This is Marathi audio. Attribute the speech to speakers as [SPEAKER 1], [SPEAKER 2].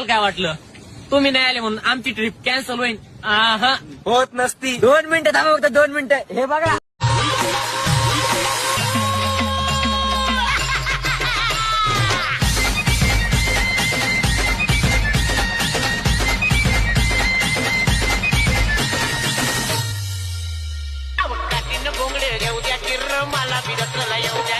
[SPEAKER 1] तुम्हाला काय वाटलं? तुम्ही नाही आले म्हणून आमची ट्रिप कॅन्सल होईल
[SPEAKER 2] होत नसती. दोन मिनिटं थांबा फक्त दोन मिनिटं. हे बघा. मला बिरसला येऊ द्या.